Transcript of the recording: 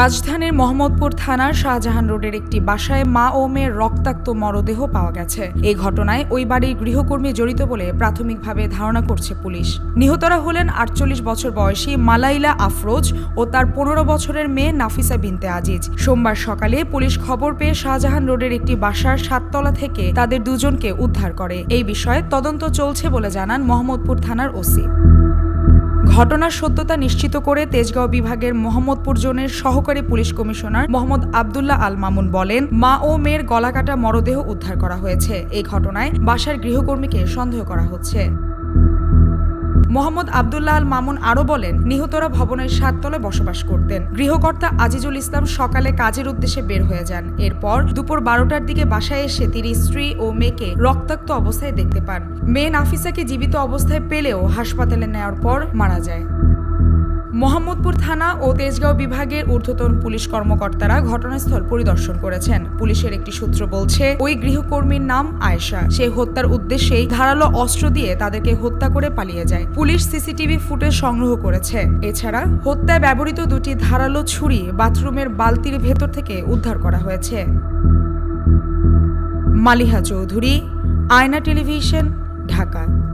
রাজধানীর মোহাম্মদপুর থানার শাহজাহান রোডের একটি বাসায় মা ও মেয়ের রক্তাক্ত মরদেহ পাওয়া গেছে। এই ঘটনায় ওই বাড়ির গৃহকর্মী জড়িত বলে প্রাথমিকভাবে ধারণা করছে পুলিশ। নিহতরা হলেন আটচল্লিশ বছর বয়সী মালাইলা আফরোজ ও তার পনেরো বছরের মেয়ে নাফিসা বিনতে আজিজ। সোমবার সকালে পুলিশ খবর পেয়ে শাহজাহান রোডের একটি বাসার সাততলা থেকে তাদের দুজনকে উদ্ধার করে। এই বিষয়ে তদন্ত চলছে বলে জানান মোহাম্মদপুর থানার ওসি। ঘটনার সত্যতা নিশ্চিত করে তেজগাঁও বিভাগের মোহাম্মদপুর জোনের সহকারী পুলিশ কমিশনার মোহাম্মদ আবদুল্লাহ আল মামুন বলেন, মা ও মেয়ের গলাকাটা মরদেহ উদ্ধার করা হয়েছে। এই ঘটনায় বাসার গৃহকর্মীকে সন্দেহ করা হচ্ছে। মোহাম্মদ আবদুল্লাহ আল মামুন আরও বলেন, নিহতরা ভবনের সাততলে বসবাস করতেন। গৃহকর্তা আজিজুল ইসলাম সকালে কাজের উদ্দেশ্যে বের হয়ে যান। এরপর দুপুর বারোটার দিকে বাসায় এসে তিনি স্ত্রী ও মেয়েকে রক্তাক্ত অবস্থায় দেখতে পান। মেয়ে নাফিসাকে জীবিত অবস্থায় পেলেও হাসপাতালে নেওয়ার পর মারা যায়। মোহাম্মদপুর থানা ও তেজগাঁও বিভাগের ঊর্ধ্বতন পুলিশ কর্মকর্তারা ঘটনাস্থল পরিদর্শন করেছেন। পুলিশের একটি সূত্র বলছে, ওই গৃহকর্মীর নাম আয়েশা। সে হত্যার উদ্দেশ্যেই ধারালো অস্ত্র দিয়ে তাদেরকে হত্যা করে পালিয়ে যায়। পুলিশ সিসিটিভি ফুটেজ সংগ্রহ করেছে। এছাড়া হত্যায় ব্যবহৃত দুটি ধারালো ছুরি বাথরুমের বালতির ভেতর থেকে উদ্ধার করা হয়েছে। মালিহা চৌধুরী, আয়না টেলিভিশন, ঢাকা।